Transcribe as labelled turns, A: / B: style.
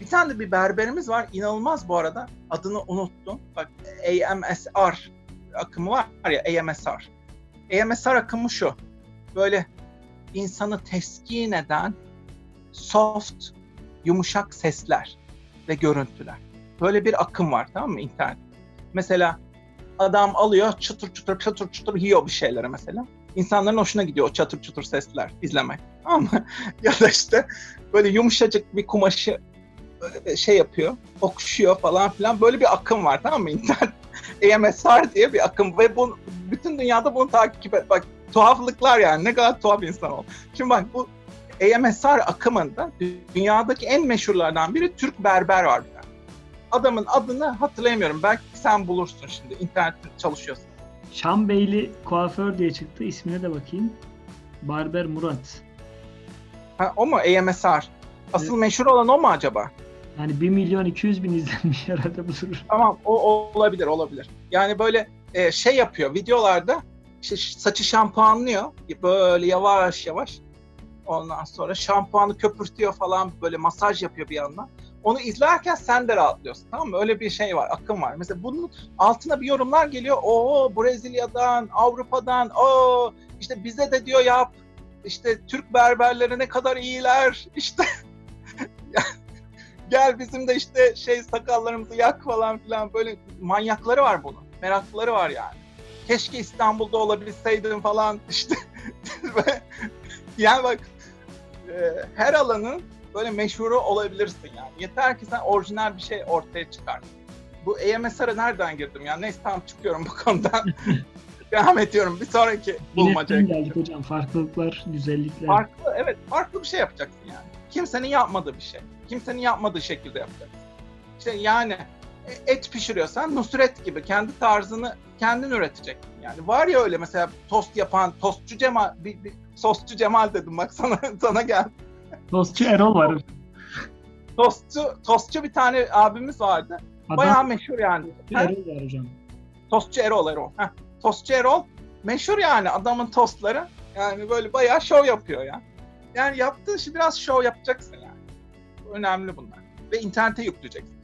A: Bir tane de bir berberimiz var. inanılmaz bu arada. Adını unuttum. Bak AMSR akımı var ya AMSR. AMSR akımı şu. Böyle insanı teskin eden soft, yumuşak sesler ve görüntüler. Böyle bir akım var tamam mı internet? Mesela adam alıyor çıtır çıtır çıtır çıtır yiyor bir şeylere mesela. İnsanların hoşuna gidiyor o çatır çutur sesler izlemek. Mı? ya da işte böyle yumuşacık bir kumaşı şey yapıyor, okşuyor falan filan. Böyle bir akım var tamam mı? İnternet AMSR diye bir akım ve bu bütün dünyada bunu takip et. Bak tuhaflıklar yani ne kadar tuhaf insan ol. Şimdi bak bu AMSR akımında dünyadaki en meşhurlardan biri Türk berber var bir tane. Adamın adını hatırlayamıyorum. Belki sen bulursun şimdi internette çalışıyorsun.
B: Şambeyli kuaför diye çıktı. İsmine de bakayım. Barber Murat.
A: Ha, o mu AMSR? Asıl meşhur olan o mu acaba?
B: Yani 1 milyon 200 bin izlenmiş herhalde bu soru.
A: Tamam o, o olabilir olabilir. Yani böyle e, şey yapıyor videolarda işte saçı şampuanlıyor böyle yavaş yavaş. Ondan sonra şampuanı köpürtüyor falan böyle masaj yapıyor bir yandan. Onu izlerken sen de rahatlıyorsun tamam mı? Öyle bir şey var, akım var. Mesela bunun altına bir yorumlar geliyor. Oo Brezilya'dan, Avrupa'dan, o işte bize de diyor yap. İşte Türk berberleri ne kadar iyiler. İşte gel bizim de işte şey sakallarımızı yak falan filan böyle manyakları var bunun. Meraklıları var yani. Keşke İstanbul'da olabilseydim falan işte. Yani bak e, her alanın böyle meşhuru olabilirsin yani. Yeter ki sen orijinal bir şey ortaya çıkar. Bu EMSR'a nereden girdim ya? Neyse tamam çıkıyorum bu konudan. Devam ediyorum. Bir sonraki bulmacaya.
B: Geldik hocam. Farklılıklar, güzellikler.
A: Farklı, evet farklı bir şey yapacaksın yani. Kimsenin yapmadığı bir şey. Kimsenin yapmadığı şekilde yapacaksın. İşte yani e, et pişiriyorsan Nusret gibi kendi tarzını kendin üreteceksin. Yani var ya öyle mesela tost yapan tostçu Cemal, bir, bir sosçu Cemal dedim bak sana sana gel.
B: Tostçu Erol var.
A: Tostçu, tostçu bir tane abimiz vardı.
B: Adam
A: Bayağı meşhur yani.
B: Erol var hocam.
A: Tostçu Erol Erol. Heh. Tostçu Erol meşhur yani adamın tostları. Yani böyle bayağı şov yapıyor ya. Yani yaptığı işi biraz şov yapacaksın yani. Önemli bunlar. Ve internete yükleyeceksin.